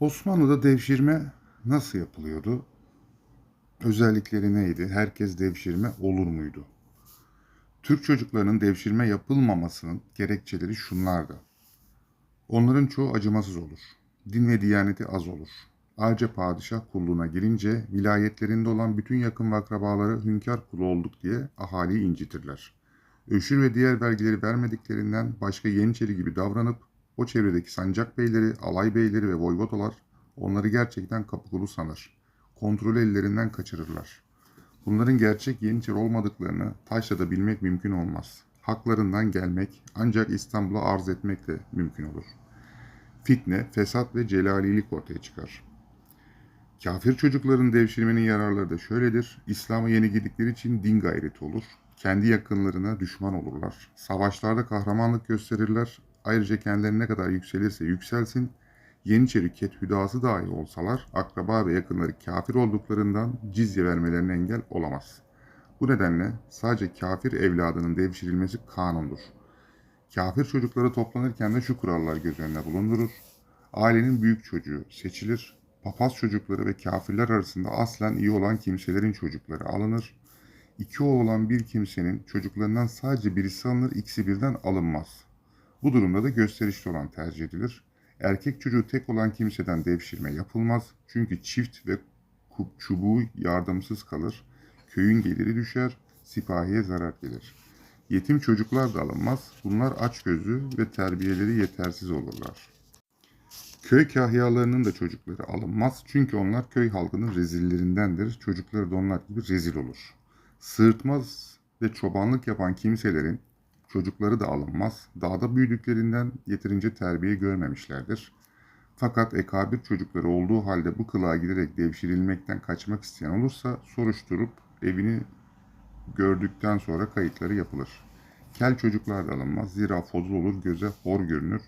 Osmanlı'da devşirme nasıl yapılıyordu? Özellikleri neydi? Herkes devşirme olur muydu? Türk çocuklarının devşirme yapılmamasının gerekçeleri şunlardı. Onların çoğu acımasız olur. Din ve diyaneti az olur. Ayrıca padişah kulluğuna girince vilayetlerinde olan bütün yakın ve akrabaları hünkâr kulu olduk diye ahaliyi incitirler. Öşür ve diğer vergileri vermediklerinden başka Yeniçeri gibi davranıp o çevredeki sancak beyleri, alay beyleri ve voyvodalar onları gerçekten kapı kulu sanır. Kontrolü ellerinden kaçırırlar. Bunların gerçek Yeniçeri olmadıklarını taşla bilmek mümkün olmaz. Haklarından gelmek ancak İstanbul'a arz etmekle mümkün olur. Fitne, fesat ve celalilik ortaya çıkar. Kafir çocukların devşirmenin yararları da şöyledir. İslam'a yeni girdikleri için din gayreti olur. Kendi yakınlarına düşman olurlar. Savaşlarda kahramanlık gösterirler. Ayrıca kendileri ne kadar yükselirse yükselsin, Yeniçeri ket hüdası dahi olsalar akraba ve yakınları kafir olduklarından cizye vermelerine engel olamaz. Bu nedenle sadece kafir evladının devşirilmesi kanundur. Kafir çocukları toplanırken de şu kurallar göz önüne bulundurur. Ailenin büyük çocuğu seçilir. Papaz çocukları ve kafirler arasında aslen iyi olan kimselerin çocukları alınır. İki oğlu olan bir kimsenin çocuklarından sadece birisi alınır, ikisi birden alınmaz. Bu durumda da gösterişli olan tercih edilir. Erkek çocuğu tek olan kimseden devşirme yapılmaz. Çünkü çift ve çubuğu yardımsız kalır. Köyün geliri düşer, sipahiye zarar gelir. Yetim çocuklar da alınmaz. Bunlar açgözlü ve terbiyeleri yetersiz olurlar. Köy kahyalarının da çocukları alınmaz. Çünkü onlar köy halkının rezillerindendir. Çocukları da onlar gibi rezil olur. Sığırtmaz ve çobanlık yapan kimselerin çocukları da alınmaz. Dağda büyüdüklerinden yeterince terbiye görmemişlerdir. Fakat ekabir çocukları olduğu halde bu kılığa giderek devşirilmekten kaçmak isteyen olursa soruşturup evini gördükten sonra kayıtları yapılır. Kel çocuklar da alınmaz. Zira fozul olur, göze hor görünür.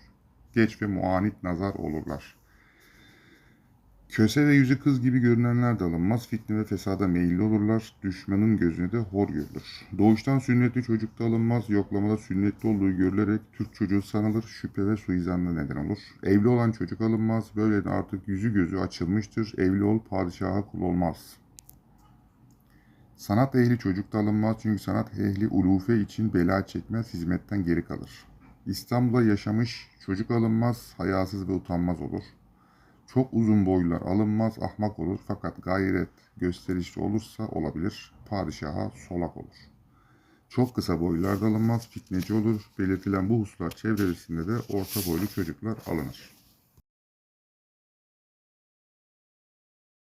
Geç ve muanit nazar olurlar. Köse ve yüzü kız gibi görünenler de alınmaz. Fitne ve fesada meyilli olurlar. Düşmanın gözüne de hor görülür. Doğuştan sünnetli çocuk da alınmaz. Yoklamada sünnetli olduğu görülerek Türk çocuğu sanılır. Şüphe ve suizanla neden olur. Evli olan çocuk alınmaz. Böyle artık yüzü gözü açılmıştır. Evli ol padişaha kul olmaz. Sanat ehli çocuk da alınmaz çünkü sanat ehli ulufe için bela çekmez, hizmetten geri kalır. İstanbul'da yaşamış çocuk alınmaz, hayasız ve utanmaz olur. Çok uzun boylular alınmaz, ahmak olur fakat gayret gösterişli olursa olabilir, padişaha solak olur. Çok kısa boylular da alınmaz, fitneci olur. Belirtilen bu hususlar çevresinde de orta boylu çocuklar alınır.